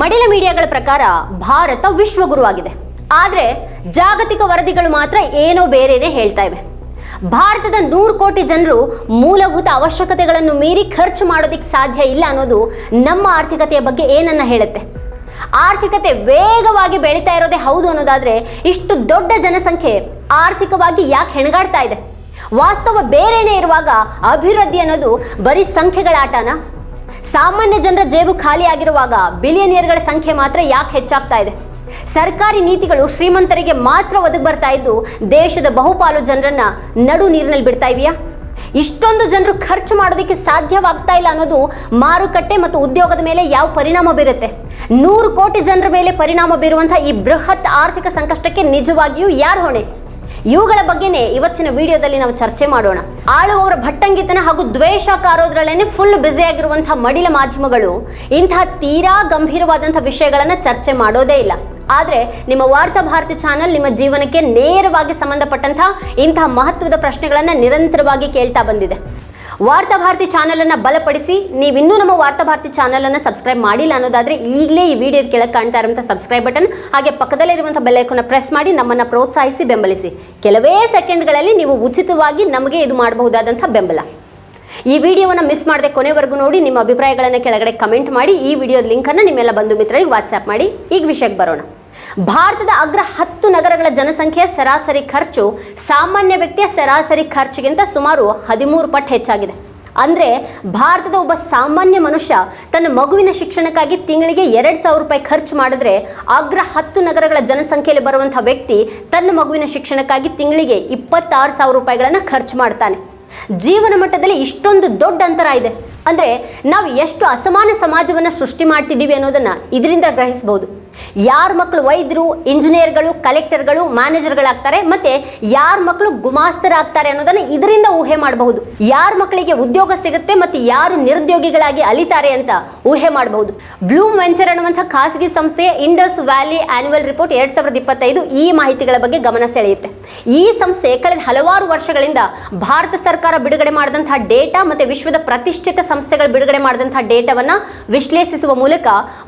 ಮಡಿಲ ಮೀಡಿಯಾಗಳ ಪ್ರಕಾರ ಭಾರತ ವಿಶ್ವಗುರುವಾಗಿದೆ. ಆದರೆ ಜಾಗತಿಕ ವರದಿಗಳು ಮಾತ್ರ ಏನೋ ಬೇರೆನೇ ಹೇಳ್ತಾ ಇವೆ. ಭಾರತದ ನೂರು ಕೋಟಿ ಜನರು ಮೂಲಭೂತ ಅವಶ್ಯಕತೆಗಳನ್ನು ಮೀರಿ ಖರ್ಚು ಮಾಡೋದಕ್ಕೆ ಸಾಧ್ಯ ಇಲ್ಲ ಅನ್ನೋದು ನಮ್ಮ ಆರ್ಥಿಕತೆಯ ಬಗ್ಗೆ ಏನನ್ನ ಹೇಳುತ್ತೆ? ಆರ್ಥಿಕತೆ ವೇಗವಾಗಿ ಬೆಳೀತಾ ಇರೋದೇ ಹೌದು ಅನ್ನೋದಾದ್ರೆ ಇಷ್ಟು ದೊಡ್ಡ ಜನಸಂಖ್ಯೆ ಆರ್ಥಿಕವಾಗಿ ಯಾಕೆ ಹೆಣಗಾಡ್ತಾ ಇದೆ? ವಾಸ್ತವ ಬೇರೆನೇ ಇರುವಾಗ ಅಭಿವೃದ್ಧಿ ಅನ್ನೋದು ಬರೀ ಸಂಖ್ಯೆಗಳ ಆಟನಾ ಸಾಮಾನ್ಯ ಜನರ ಜೇಬು ಖಾಲಿ ಆಗಿರುವಾಗ ಬಿಲಿಯನಿಯರ್ಗಳ ಸಂಖ್ಯೆ ಮಾತ್ರ ಯಾಕೆ ಹೆಚ್ಚಾಗ್ತಾ ಇದೆ? ಸರ್ಕಾರಿ ನೀತಿಗಳು ಶ್ರೀಮಂತರಿಗೆ ಮಾತ್ರ ಒದಗಿ ಬರ್ತಾ ಇದ್ದು ದೇಶದ ಬಹುಪಾಲು ಜನರನ್ನ ನಡು ನೀರಿನಲ್ಲಿ ಬಿಡ್ತಾ ಇವೆಯಾ? ಇಷ್ಟೊಂದು ಜನರು ಖರ್ಚು ಮಾಡೋದಕ್ಕೆ ಸಾಧ್ಯವಾಗ್ತಾ ಇಲ್ಲ ಅನ್ನೋದು ಮಾರುಕಟ್ಟೆ ಮತ್ತು ಉದ್ಯೋಗದ ಮೇಲೆ ಯಾವ ಪರಿಣಾಮ ಬೀರುತ್ತೆ? ನೂರು ಕೋಟಿ ಜನರ ಮೇಲೆ ಪರಿಣಾಮ ಬೀರುವಂತಹ ಈ ಬೃಹತ್ ಆರ್ಥಿಕ ಸಂಕಷ್ಟಕ್ಕೆ ನಿಜವಾಗಿಯೂ ಯಾರು ಹೊಣೆ? ಇವುಗಳ ಬಗ್ಗೆನೇ ಇವತ್ತಿನ ವಿಡಿಯೋದಲ್ಲಿ ನಾವು ಚರ್ಚೆ ಮಾಡೋಣ. ಆಳುವವರ ಭಟ್ಟಂಗಿತನ ಹಾಗೂ ದ್ವೇಷ ಕಾರೋದ್ರಲ್ಲೇನೆ ಫುಲ್ ಬ್ಯುಸಿ ಆಗಿರುವಂತಹ ಮಡಿಲ ಮಾಧ್ಯಮಗಳು ಇಂತಹ ತೀರಾ ಗಂಭೀರವಾದಂತಹ ವಿಷಯಗಳನ್ನ ಚರ್ಚೆ ಮಾಡೋದೇ ಇಲ್ಲ. ಆದರೆ ನಿಮ್ಮ ವಾರ್ತಾ ಭಾರತಿ ಚಾನಲ್ ನಿಮ್ಮ ಜೀವನಕ್ಕೆ ನೇರವಾಗಿ ಸಂಬಂಧಪಟ್ಟಂತಹ ಇಂತಹ ಮಹತ್ವದ ಪ್ರಶ್ನೆಗಳನ್ನು ನಿರಂತರವಾಗಿ ಕೇಳ್ತಾ ಬಂದಿದೆ. ವಾರ್ತಾ ಭಾರತಿ ಚಾನಲನ್ನು ಬಲಪಡಿಸಿ, ನೀವಿನ್ನೂ ನಮ್ಮ ವಾರ್ತಾ ಭಾರತಿ ಚಾನಲನ್ನು ಸಬ್ಸ್ಕ್ರೈಬ್ ಮಾಡಿಲ್ಲ ಅನ್ನೋದಾದರೆ ಈಗಲೇ ಈ ವಿಡಿಯೋದ ಕೆಳಗೆ ಕಾಣ್ತಾ ಇರುವಂಥ ಸಬ್ಸ್ಕ್ರೈಬ್ ಬಟನ್, ಹಾಗೆ ಪಕ್ಕದಲ್ಲಿರುವಂಥ ಬೆಲ್ಲೈಕನ್ನ ಪ್ರೆಸ್ ಮಾಡಿ ನಮ್ಮನ್ನು ಪ್ರೋತ್ಸಾಹಿಸಿ, ಬೆಂಬಲಿಸಿ. ಕೆಲವೇ ಸೆಕೆಂಡ್ಗಳಲ್ಲಿ ನೀವು ಉಚಿತವಾಗಿ ನಮಗೆ ಇದು ಮಾಡಬಹುದಾದಂಥ ಬೆಂಬಲ. ಈ ವಿಡಿಯೋವನ್ನು ಮಿಸ್ ಮಾಡದೆ ಕೊನೆವರೆಗೂ ನೋಡಿ, ನಿಮ್ಮ ಅಭಿಪ್ರಾಯಗಳನ್ನು ಕೆಳಗಡೆ ಕಮೆಂಟ್ ಮಾಡಿ, ಈ ವಿಡಿಯೋದ ಲಿಂಕನ್ನು ನಿಮ್ಮೆಲ್ಲ ಬಂಧು ಮಿತ್ರರಿಗೆ ವಾಟ್ಸ್ಆ್ಯಪ್ ಮಾಡಿ. ಈಗ ವಿಷಯಕ್ಕೆ ಬರೋಣ. ಭಾರತದ ಅಗ್ರ ಹತ್ತು ನಗರಗಳ ಜನಸಂಖ್ಯೆಯ ಸರಾಸರಿ ಖರ್ಚು ಸಾಮಾನ್ಯ ವ್ಯಕ್ತಿಯ ಸರಾಸರಿ ಖರ್ಚಿಗಿಂತ ಸುಮಾರು ಹದಿಮೂರು ಪಟ್ಟು ಹೆಚ್ಚಾಗಿದೆ. ಅಂದರೆ ಭಾರತದ ಒಬ್ಬ ಸಾಮಾನ್ಯ ಮನುಷ್ಯ ತನ್ನ ಮಗುವಿನ ಶಿಕ್ಷಣಕ್ಕಾಗಿ ತಿಂಗಳಿಗೆ ಎರಡು ಸಾವಿರ ರೂಪಾಯಿ ಖರ್ಚು ಮಾಡಿದ್ರೆ ಅಗ್ರ ಹತ್ತು ನಗರಗಳ ಜನಸಂಖ್ಯೆಯಲ್ಲಿ ಬರುವಂಥ ವ್ಯಕ್ತಿ ತನ್ನ ಮಗುವಿನ ಶಿಕ್ಷಣಕ್ಕಾಗಿ ತಿಂಗಳಿಗೆ ಇಪ್ಪತ್ತಾರು ಸಾವಿರ ರೂಪಾಯಿಗಳನ್ನು ಖರ್ಚು ಮಾಡ್ತಾನೆ. ಜೀವನ ಮಟ್ಟದಲ್ಲಿ ಇಷ್ಟೊಂದು ದೊಡ್ಡ ಅಂತರ ಇದೆ. ಅಂದರೆ ನಾವು ಎಷ್ಟು ಅಸಮಾನ ಸಮಾಜವನ್ನು ಸೃಷ್ಟಿ ಮಾಡ್ತಿದ್ದೀವಿ ಅನ್ನೋದನ್ನು ಇದರಿಂದ ಗ್ರಹಿಸಬಹುದು ಯಾರ ಮಕ್ಕಳು ವೈದ್ಯರು, ಇಂಜಿನಿಯರ್ಗಳು, ಕಲೆಕ್ಟರ್ಗಳು, ಮ್ಯಾನೇಜರ್ಗಳಾಗ್ತಾರೆ ಮತ್ತೆ ಯಾರ ಮಕ್ಕಳು ಗುಮಾಸ್ತರಾಗ್ತಾರೆ ಅನ್ನೋದನ್ನು ಇದರಿಂದ ಊಹೆ ಮಾಡಬಹುದು. ಯಾರ ಮಕ್ಕಳಿಗೆ ಉದ್ಯೋಗ ಸಿಗುತ್ತೆ ಮತ್ತೆ ಯಾರು ನಿರುದ್ಯೋಗಿಗಳಾಗಿ ಅಲಿತಾರೆ ಅಂತ ಊಹೆ ಮಾಡಬಹುದು. ಬ್ಲೂಮ್ ವೆಂಚರ್ ಅನ್ನುವಂತಹ ಖಾಸಗಿ ಸಂಸ್ಥೆಯ ಇಂಡಸ್ ವ್ಯಾಲಿ ಆನ್ಯುವಲ್ ರಿಪೋರ್ಟ್ ಎರಡ್ ಸಾವಿರದ ಇಪ್ಪತ್ತೈದು ಈ ಮಾಹಿತಿಗಳ ಬಗ್ಗೆ ಗಮನ ಸೆಳೆಯುತ್ತೆ. ಈ ಸಂಸ್ಥೆ ಕಳೆದ ಹಲವಾರು ವರ್ಷಗಳಿಂದ ಭಾರತ ಸರ್ಕಾರ ಬಿಡುಗಡೆ ಮಾಡಿದಂತಹ ಡೇಟಾ ಮತ್ತೆ ವಿಶ್ವದ ಪ್ರತಿಷ್ಠಿತ ಸಂಸ್ಥೆಗಳು ಬಿಡುಗಡೆ ಮಾಡಿದಂತಹ ಡೇಟಾವನ್ನ ವಿಶ್ಲೇಷಿಸುವ ಮೂಲಕ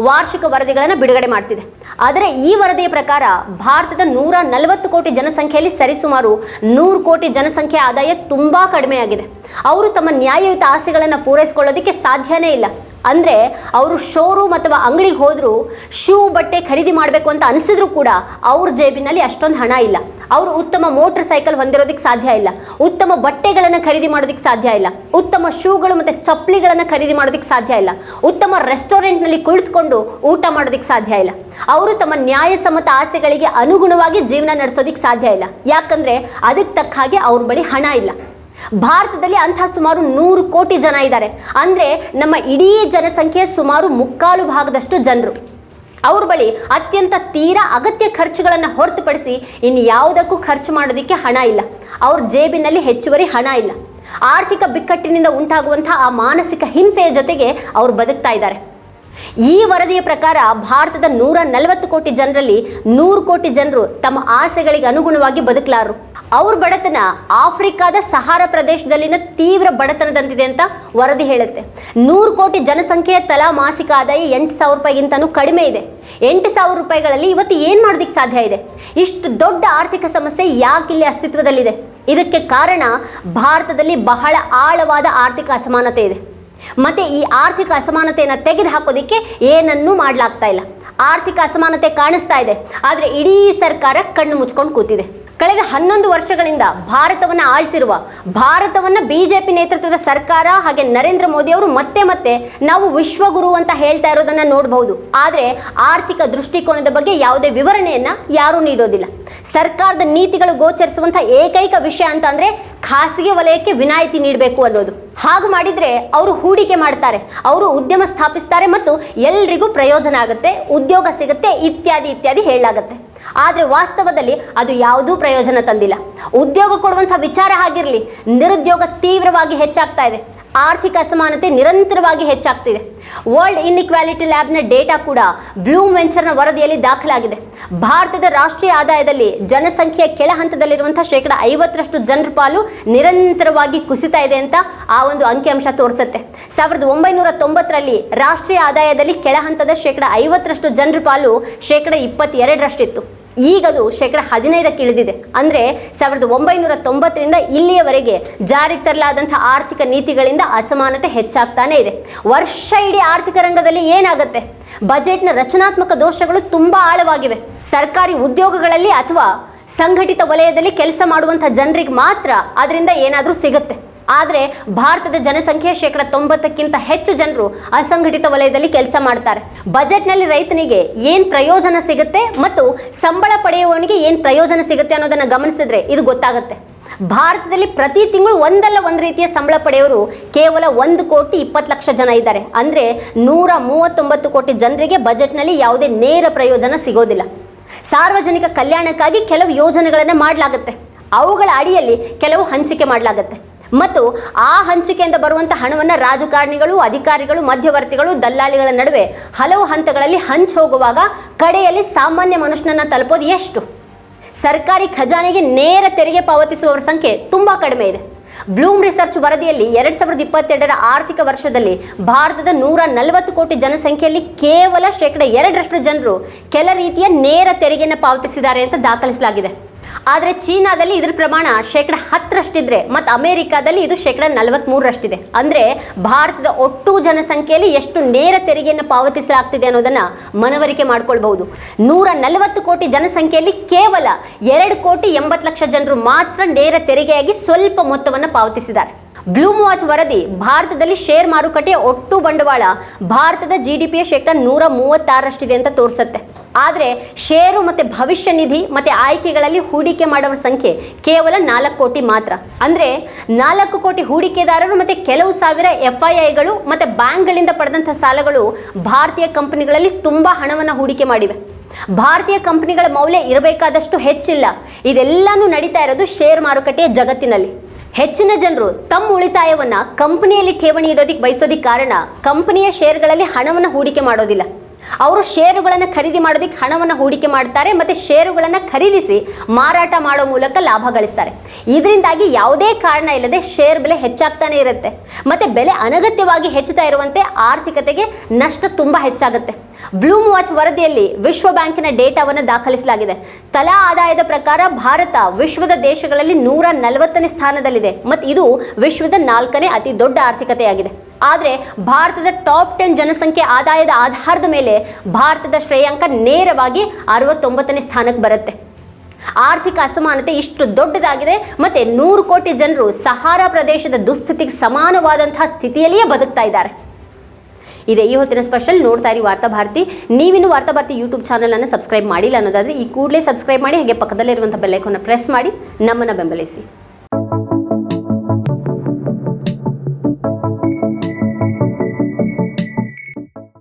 ವಾರ್ಷಿಕ ವರದಿಗಳನ್ನು ಬಿಡುಗಡೆ ಮಾಡ್ತಿದೆ. ಆದರೆ ಈ ವರದಿಯ ಪ್ರಕಾರ ಭಾರತದ ನೂರ ನಲವತ್ತು ಕೋಟಿ ಜನಸಂಖ್ಯೆಯಲ್ಲಿ ಸರಿಸುಮಾರು ನೂರು ಕೋಟಿ ಜನಸಂಖ್ಯೆ ಆದಾಯ ತುಂಬಾ ಕಡಿಮೆಯಾಗಿದೆ. ಅವರು ತಮ್ಮ ನ್ಯಾಯಯುತ ಆಸೆಗಳನ್ನು ಪೂರೈಸಿಕೊಳ್ಳೋದಕ್ಕೆ ಸಾಧ್ಯನೇ ಇಲ್ಲ. ಅಂದರೆ ಅವರು ಶೋರೂಮ್ ಅಥವಾ ಅಂಗಡಿಗೆ ಹೋದರೂ ಶೂ ಬಟ್ಟೆ ಖರೀದಿ ಮಾಡಬೇಕು ಅಂತ ಅನಿಸಿದ್ರು ಕೂಡ ಅವ್ರ ಜೇಬಿನಲ್ಲಿ ಅಷ್ಟೊಂದು ಹಣ ಇಲ್ಲ. ಅವರು ಉತ್ತಮ ಮೋಟರ್ ಸೈಕಲ್ ಹೊಂದಿರೋದಕ್ಕೆ ಸಾಧ್ಯ ಇಲ್ಲ. ಉತ್ತಮ ಬಟ್ಟೆಗಳನ್ನು ಖರೀದಿ ಮಾಡೋದಕ್ಕೆ ಸಾಧ್ಯ ಇಲ್ಲ. ಉತ್ತಮ ಶೂಗಳು ಮತ್ತು ಚಪ್ಪಲಿಗಳನ್ನು ಖರೀದಿ ಮಾಡೋದಕ್ಕೆ ಸಾಧ್ಯ ಇಲ್ಲ. ಉತ್ತಮ ರೆಸ್ಟೋರೆಂಟ್ನಲ್ಲಿ ಕುಳಿತುಕೊಂಡು ಊಟ ಮಾಡೋದಕ್ಕೆ ಸಾಧ್ಯ ಇಲ್ಲ. ಅವರು ತಮ್ಮ ನ್ಯಾಯಸಮ್ಮತ ಆಸೆಗಳಿಗೆ ಅನುಗುಣವಾಗಿ ಜೀವನ ನಡೆಸೋದಕ್ಕೆ ಸಾಧ್ಯ ಇಲ್ಲ. ಯಾಕಂದರೆ ಅದಕ್ಕೆ ತಕ್ಕ ಹಾಗೆ ಅವ್ರ ಬಳಿ ಹಣ ಇಲ್ಲ. ಭಾರತದಲ್ಲಿ ಅಂಥ ಸುಮಾರು ನೂರು ಕೋಟಿ ಜನ ಇದ್ದಾರೆ. ಅಂದರೆ ನಮ್ಮ ಇಡೀ ಜನಸಂಖ್ಯೆ ಸುಮಾರು ಮುಕ್ಕಾಲು ಭಾಗದಷ್ಟು ಜನರು. ಅವ್ರ ಬಳಿ ಅತ್ಯಂತ ತೀರಾ ಅಗತ್ಯ ಖರ್ಚುಗಳನ್ನು ಹೊರತುಪಡಿಸಿ ಇನ್ನು ಯಾವುದಕ್ಕೂ ಖರ್ಚು ಮಾಡೋದಕ್ಕೆ ಹಣ ಇಲ್ಲ. ಅವ್ರ ಜೇಬಿನಲ್ಲಿ ಹೆಚ್ಚುವರಿ ಹಣ ಇಲ್ಲ. ಆರ್ಥಿಕ ಬಿಕ್ಕಟ್ಟಿನಿಂದ ಉಂಟಾಗುವಂಥ ಆ ಮಾನಸಿಕ ಹಿಂಸೆಯ ಜೊತೆಗೆ ಅವರು ಬದುಕ್ತಾ ಇದ್ದಾರೆ. ಈ ವರದಿಯ ಪ್ರಕಾರ ಭಾರತದ ನೂರ ನಲವತ್ತು ಕೋಟಿ ಜನರಲ್ಲಿ ನೂರು ಕೋಟಿ ಜನರು ತಮ್ಮ ಆಸೆಗಳಿಗೆ ಅನುಗುಣವಾಗಿ ಬದುಕಲಾರರು ಅವ್ರ ಬಡತನ ಆಫ್ರಿಕಾದ ಸಹಾರ ಪ್ರದೇಶದಲ್ಲಿನ ತೀವ್ರ ಬಡತನದಂತಿದೆ ಅಂತ ವರದಿ ಹೇಳುತ್ತೆ. ನೂರು ಕೋಟಿ ಜನಸಂಖ್ಯೆಯ ತಲಾ ಮಾಸಿಕ ಆದಾಯ ಎಂಟು ಸಾವಿರ ರೂಪಾಯಿಗಿಂತನೂ ಕಡಿಮೆ ಇದೆ. ಎಂಟು ಸಾವಿರ ರೂಪಾಯಿಗಳಲ್ಲಿ ಇವತ್ತು ಏನು ಮಾಡೋದಕ್ಕೆ ಸಾಧ್ಯ ಇದೆ? ಇಷ್ಟು ದೊಡ್ಡ ಆರ್ಥಿಕ ಸಮಸ್ಯೆ ಯಾಕೆ ಅಸ್ತಿತ್ವದಲ್ಲಿದೆ? ಇದಕ್ಕೆ ಕಾರಣ ಭಾರತದಲ್ಲಿ ಬಹಳ ಆಳವಾದ ಆರ್ಥಿಕ ಅಸಮಾನತೆ ಇದೆ. ಮತ್ತೆ ಈ ಆರ್ಥಿಕ ಅಸಮಾನತೆಯನ್ನು ತೆಗೆದು ಹಾಕೋದಿಕ್ಕೆ ಏನನ್ನೂ ಮಾಡಲಾಗ್ತಾ ಇಲ್ಲ. ಆರ್ಥಿಕ ಅಸಮಾನತೆ ಕಾಣಿಸ್ತಾ ಇದೆ. ಆದರೆ ಇಡೀ ಸರ್ಕಾರ ಕಣ್ಣು ಮುಚ್ಕೊಂಡು ಕೂತಿದೆ. ಕಳೆದ ಹನ್ನೊಂದು ವರ್ಷಗಳಿಂದ ಭಾರತವನ್ನು ಆಳ್ತಿರುವ, ಭಾರತವನ್ನು ಬಿಜೆಪಿ ನೇತೃತ್ವದ ಸರ್ಕಾರ ಹಾಗೆ ನರೇಂದ್ರ ಮೋದಿ ಅವರು ಮತ್ತೆ ಮತ್ತೆ ನಾವು ವಿಶ್ವಗುರು ಅಂತ ಹೇಳ್ತಾ ಇರೋದನ್ನ ನೋಡಬಹುದು. ಆದರೆ ಆರ್ಥಿಕ ದೃಷ್ಟಿಕೋನದ ಬಗ್ಗೆ ಯಾವುದೇ ವಿವರಣೆಯನ್ನ ಯಾರೂ ನೀಡೋದಿಲ್ಲ. ಸರ್ಕಾರದ ನೀತಿಗಳು ಗೋಚರಿಸುವಂಥ ಏಕೈಕ ವಿಷಯ ಅಂತ ಅಂದ್ರೆ ಖಾಸಗಿ ವಲಯಕ್ಕೆ ವಿನಾಯಿತಿ ನೀಡಬೇಕು ಅನ್ನೋದು. ಹಾಗೆ ಮಾಡಿದ್ರೆ ಅವರು ಹೂಡಿಕೆ ಮಾಡ್ತಾರೆ, ಅವರು ಉದ್ಯಮ ಸ್ಥಾಪಿಸ್ತಾರೆ ಮತ್ತು ಎಲ್ರಿಗೂ ಪ್ರಯೋಜನ ಆಗುತ್ತೆ, ಉದ್ಯೋಗ ಸಿಗುತ್ತೆ, ಇತ್ಯಾದಿ ಇತ್ಯಾದಿ ಹೇಳಲಾಗುತ್ತೆ. ಆದರೆ ವಾಸ್ತವದಲ್ಲಿ ಅದು ಯಾವುದೂ ಪ್ರಯೋಜನ ತಂದಿಲ್ಲ. ಉದ್ಯೋಗ ಕೊಡುವಂಥ ವಿಚಾರ ಆಗಿರಲಿ ನಿರುದ್ಯೋಗ ತೀವ್ರವಾಗಿ ಹೆಚ್ಚಾಗ್ತಾ ಇದೆ. ಆರ್ಥಿಕ ಅಸಮಾನತೆ ನಿರಂತರವಾಗಿ ಹೆಚ್ಚಾಗ್ತಿದೆ. ವರ್ಲ್ಡ್ ಇನ್ಇಕ್ವಾಲಿಟಿ ಲ್ಯಾಬ್ನ ಡೇಟಾ ಕೂಡ ಬ್ಲೂಮ್ ವೆಂಚರ್ನ ವರದಿಯಲ್ಲಿ ದಾಖಲಾಗಿದೆ. ಭಾರತದ ರಾಷ್ಟ್ರೀಯ ಆದಾಯದಲ್ಲಿ ಜನಸಂಖ್ಯೆಯ ಕೆಳ ಹಂತದಲ್ಲಿರುವಂಥ ಶೇಕಡ ಐವತ್ತರಷ್ಟು ಜನರ ಪಾಲು ನಿರಂತರವಾಗಿ ಕುಸಿತಾ ಇದೆ ಅಂತ ಆ ಒಂದು ಅಂಕಿಅಂಶ ತೋರಿಸುತ್ತೆ. ಸಾವಿರದ ಒಂಬೈನೂರ ತೊಂಬತ್ತರಲ್ಲಿ ರಾಷ್ಟ್ರೀಯ ಆದಾಯದಲ್ಲಿ ಕೆಳ ಹಂತದ ಶೇಕಡ ಐವತ್ತರಷ್ಟು ಜನರ ಪಾಲು ಶೇಕಡ ಇಪ್ಪತ್ತೆರಡರಷ್ಟಿತ್ತು. ಈಗದು ಶೇಕಡ ಹದಿನೈದಕ್ಕೆ ಇಳಿದಿದೆ. ಅಂದರೆ ಸಾವಿರದ ಒಂಬೈನೂರ ತೊಂಬತ್ತರಿಂದ ಇಲ್ಲಿಯವರೆಗೆ ಜಾರಿಗೆ ತರಲಾದಂಥ ಆರ್ಥಿಕ ನೀತಿಗಳಿಂದ ಅಸಮಾನತೆ ಹೆಚ್ಚಾಗ್ತಾನೇ ಇದೆ. ವರ್ಷ ಇಡೀ ಆರ್ಥಿಕ ರಂಗದಲ್ಲಿ ಏನಾಗುತ್ತೆ? ಬಜೆಟ್ನ ರಚನಾತ್ಮಕ ದೋಷಗಳು ತುಂಬ ಆಳವಾಗಿವೆ. ಸರ್ಕಾರಿ ಉದ್ಯೋಗಗಳಲ್ಲಿ ಅಥವಾ ಸಂಘಟಿತ ವಲಯದಲ್ಲಿ ಕೆಲಸ ಮಾಡುವಂಥ ಜನರಿಗೆ ಮಾತ್ರ ಅದರಿಂದ ಏನಾದರೂ ಸಿಗುತ್ತೆ. ಆದರೆ ಭಾರತದ ಜನಸಂಖ್ಯೆ ಶೇಕಡ ತೊಂಬತ್ತಕ್ಕಿಂತ ಹೆಚ್ಚು ಜನರು ಅಸಂಘಟಿತ ವಲಯದಲ್ಲಿ ಕೆಲಸ ಮಾಡ್ತಾರೆ. ಬಜೆಟ್ನಲ್ಲಿ ರೈತನಿಗೆ ಏನು ಪ್ರಯೋಜನ ಸಿಗುತ್ತೆ ಮತ್ತು ಸಂಬಳ ಪಡೆಯುವವನಿಗೆ ಏನು ಪ್ರಯೋಜನ ಸಿಗುತ್ತೆ ಅನ್ನೋದನ್ನು ಗಮನಿಸಿದ್ರೆ ಇದು ಗೊತ್ತಾಗುತ್ತೆ. ಭಾರತದಲ್ಲಿ ಪ್ರತಿ ತಿಂಗಳು ಒಂದಲ್ಲ ಒಂದು ರೀತಿಯ ಸಂಬಳ ಪಡೆಯೋರು ಕೇವಲ ಒಂದು ಕೋಟಿ ಇಪ್ಪತ್ತು ಲಕ್ಷ ಜನ ಇದ್ದಾರೆ. ಅಂದರೆ ನೂರ ಮೂವತ್ತೊಂಬತ್ತು ಕೋಟಿ ಜನರಿಗೆ ಬಜೆಟ್ನಲ್ಲಿ ಯಾವುದೇ ನೇರ ಪ್ರಯೋಜನ ಸಿಗೋದಿಲ್ಲ. ಸಾರ್ವಜನಿಕ ಕಲ್ಯಾಣಕ್ಕಾಗಿ ಕೆಲವು ಯೋಜನೆಗಳನ್ನು ಮಾಡಲಾಗುತ್ತೆ. ಅವುಗಳ ಅಡಿಯಲ್ಲಿ ಕೆಲವು ಹಂಚಿಕೆ ಮಾಡಲಾಗುತ್ತೆ. ಮತ್ತು ಆ ಹಂಚಿಕೆಯಿಂದ ಬರುವಂಥ ಹಣವನ್ನು ರಾಜಕಾರಣಿಗಳು, ಅಧಿಕಾರಿಗಳು, ಮಧ್ಯವರ್ತಿಗಳು, ದಲ್ಲಾಳಿಗಳ ನಡುವೆ ಹಲವು ಹಂತಗಳಲ್ಲಿ ಹಂಚಿ ಹೋಗುವಾಗ ಕಡೆಯಲ್ಲಿ ಸಾಮಾನ್ಯ ಮನುಷ್ಯನನ್ನು ತಲುಪೋದು ಎಷ್ಟು? ಸರ್ಕಾರಿ ಖಜಾನೆಗೆ ನೇರ ತೆರಿಗೆ ಪಾವತಿಸುವವರ ಸಂಖ್ಯೆ ತುಂಬ ಕಡಿಮೆ ಇದೆ. ಬ್ಲೂಮ್ ರಿಸರ್ಚ್ ವರದಿಯಲ್ಲಿ ಎರಡ್ ಸಾವಿರದ ಇಪ್ಪತ್ತೆರಡರ ಆರ್ಥಿಕ ವರ್ಷದಲ್ಲಿ ಭಾರತದ ನೂರ ನಲವತ್ತು ಕೋಟಿ ಜನಸಂಖ್ಯೆಯಲ್ಲಿ ಕೇವಲ ಶೇಕಡ ಎರಡರಷ್ಟು ಜನರು ಕೆಲ ರೀತಿಯ ನೇರ ತೆರಿಗೆಯನ್ನು ಪಾವತಿಸಿದ್ದಾರೆ ಅಂತ ದಾಖಲಿಸಲಾಗಿದೆ. ಆದರೆ ಚೀನಾದಲ್ಲಿ ಇದರ ಪ್ರಮಾಣ ಶೇಕಡ ಹತ್ತರಷ್ಟಿದ್ರೆ, ಮತ್ತು ಅಮೆರಿಕಾದಲ್ಲಿ ಇದು ಶೇಕಡ ನಲವತ್ತ್ಮೂರರಷ್ಟಿದೆ ಅಂದರೆ ಭಾರತದ ಒಟ್ಟು ಜನಸಂಖ್ಯೆಯಲ್ಲಿ ಎಷ್ಟು ನೇರ ತೆರಿಗೆಯನ್ನು ಪಾವತಿಸಲಾಗ್ತಿದೆ ಅನ್ನೋದನ್ನು ಮನವರಿಕೆ ಮಾಡ್ಕೊಳ್ಬಹುದು. ನೂರ ನಲವತ್ತು ಕೋಟಿ ಜನಸಂಖ್ಯೆಯಲ್ಲಿ ಕೇವಲ ಎರಡು ಕೋಟಿ ಎಂಬತ್ತು ಲಕ್ಷ ಜನರು ಮಾತ್ರ ನೇರ ತೆರಿಗೆಯಾಗಿ ಸ್ವಲ್ಪ ಮೊತ್ತವನ್ನು ಪಾವತಿಸಿದ್ದಾರೆ. ಬ್ಲೂಮ್ ವಾಚ್ ವರದಿ, ಭಾರತದಲ್ಲಿ ಶೇರ್ ಮಾರುಕಟ್ಟೆಯ ಒಟ್ಟು ಬಂಡವಾಳ ಭಾರತದ ಜಿ ಡಿ ಪಿಯ ಶೇಕಡ ನೂರ ಮೂವತ್ತಾರರಷ್ಟಿದೆ ಅಂತ ತೋರಿಸುತ್ತೆ. ಆದರೆ ಷೇರು ಮತ್ತು ಭವಿಷ್ಯ ನಿಧಿ ಮತ್ತು ಆಯ್ಕೆಗಳಲ್ಲಿ ಹೂಡಿಕೆ ಮಾಡೋರ ಸಂಖ್ಯೆ ಕೇವಲ ನಾಲ್ಕು ಕೋಟಿ ಮಾತ್ರ. ಅಂದರೆ ನಾಲ್ಕು ಕೋಟಿ ಹೂಡಿಕೆದಾರರು ಮತ್ತು ಕೆಲವು ಸಾವಿರ ಎಫ್ ಐ ಐಗಳು ಮತ್ತು ಬ್ಯಾಂಕ್ಗಳಿಂದ ಪಡೆದಂಥ ಸಾಲಗಳು ಭಾರತೀಯ ಕಂಪನಿಗಳಲ್ಲಿ ತುಂಬ ಹಣವನ್ನು ಹೂಡಿಕೆ ಮಾಡಿವೆ. ಭಾರತೀಯ ಕಂಪನಿಗಳ ಮೌಲ್ಯ ಇರಬೇಕಾದಷ್ಟು ಹೆಚ್ಚಿಲ್ಲ. ಇದೆಲ್ಲನೂ ನಡೀತಾ ಇರೋದು ಶೇರ್ ಮಾರುಕಟ್ಟೆಯ ಜಗತ್ತಿನಲ್ಲಿ. ಹೆಚ್ಚಿನ ಜನರು ತಮ್ಮ ಉಳಿತಾಯವನ್ನು ಕಂಪನಿಯಲ್ಲಿ ಠೇವಣಿ ಇಡೋದಕ್ಕೆ ಬಯಸೋದಕ್ಕೆ ಕಾರಣ ಕಂಪನಿಯ ಷೇರುಗಳಲ್ಲಿ ಹಣವನ್ನು ಹೂಡಿಕೆ ಮಾಡೋದಿಲ್ಲ. ಅವರು ಷೇರುಗಳನ್ನು ಖರೀದಿ ಮಾಡೋದಕ್ಕೆ ಹಣವನ್ನು ಹೂಡಿಕೆ ಮಾಡ್ತಾರೆ, ಮತ್ತು ಷೇರುಗಳನ್ನು ಖರೀದಿಸಿ ಮಾರಾಟ ಮಾಡೋ ಮೂಲಕ ಲಾಭ ಗಳಿಸ್ತಾರೆ. ಇದರಿಂದಾಗಿ ಯಾವುದೇ ಕಾರಣ ಇಲ್ಲದೆ ಷೇರ್ ಬೆಲೆ ಹೆಚ್ಚಾಗ್ತಾನೆ ಇರುತ್ತೆ. ಮತ್ತು ಬೆಲೆ ಅನಗತ್ಯವಾಗಿ ಹೆಚ್ಚುತ್ತಾ ಇರುವಂತೆ ಆರ್ಥಿಕತೆಗೆ ನಷ್ಟ ತುಂಬ ಹೆಚ್ಚಾಗುತ್ತೆ. ಬ್ಲೂಮ್ ವಾಚ್ ವರದಿಯಲ್ಲಿ ವಿಶ್ವ ಬ್ಯಾಂಕಿನ ಡೇಟಾವನ್ನು ದಾಖಲಿಸಲಾಗಿದೆ. ತಲಾ ಆದಾಯದ ಪ್ರಕಾರ ಭಾರತ ವಿಶ್ವದ ದೇಶಗಳಲ್ಲಿ ನೂರ ನಲವತ್ತನೇ ಸ್ಥಾನದಲ್ಲಿದೆ. ಮತ್ತು ಇದು ವಿಶ್ವದ ನಾಲ್ಕನೇ ಅತಿ ದೊಡ್ಡ ಆರ್ಥಿಕತೆಯಾಗಿದೆ. ಆದರೆ ಭಾರತದ ಟಾಪ್ ಟೆನ್ ಜನಸಂಖ್ಯೆ ಆದಾಯದ ಆಧಾರದ ಮೇಲೆ ಭಾರತದ ಶ್ರೇಯಾಂಕ ನೇರವಾಗಿ ಅರವತ್ತೊಂಬತ್ತನೇ ಸ್ಥಾನಕ್ಕೆ ಬರುತ್ತೆ. ಆರ್ಥಿಕ ಅಸಮಾನತೆ ಇಷ್ಟು ದೊಡ್ಡದಾಗಿದೆ ಮತ್ತೆ ನೂರು ಕೋಟಿ ಜನರು ಸಹಾರಾ ಪ್ರದೇಶದ ದುಸ್ಥಿತಿಗೆ ಸಮಾನವಾದಂತಹ ಸ್ಥಿತಿಯಲ್ಲಿಯೇ ಬದುಕ್ತಾ ಇದ್ದಾರೆ. ಇದೆ ಈ ಹೊತ್ತಿನ ಸ್ಪೆಷಲ್ ನೋಡ್ತಾ ಇರಿ ವಾರ್ತಾ ಭಾರತಿ. ನೀವಿನ್ನು ವಾರ್ತಾ ಭಾರತಿ ಯೂಟ್ಯೂಬ್ ಚಾನಲನ್ನು ಸಬ್ಸ್ಕ್ರೈಬ್ ಮಾಡಿಲ್ಲ ಅನ್ನೋದಾದರೆ ಈ ಕೂಡಲೇ ಸಬ್ಸ್ಕ್ರೈಬ್ ಮಾಡಿ, ಹಾಗೆ ಪಕ್ಕದಲ್ಲಿರುವಂಥ ಬೆಲ್ಲೈಕನ್ನು ಪ್ರೆಸ್ ಮಾಡಿ, ನಮ್ಮನ್ನು ಬೆಂಬಲಿಸಿ.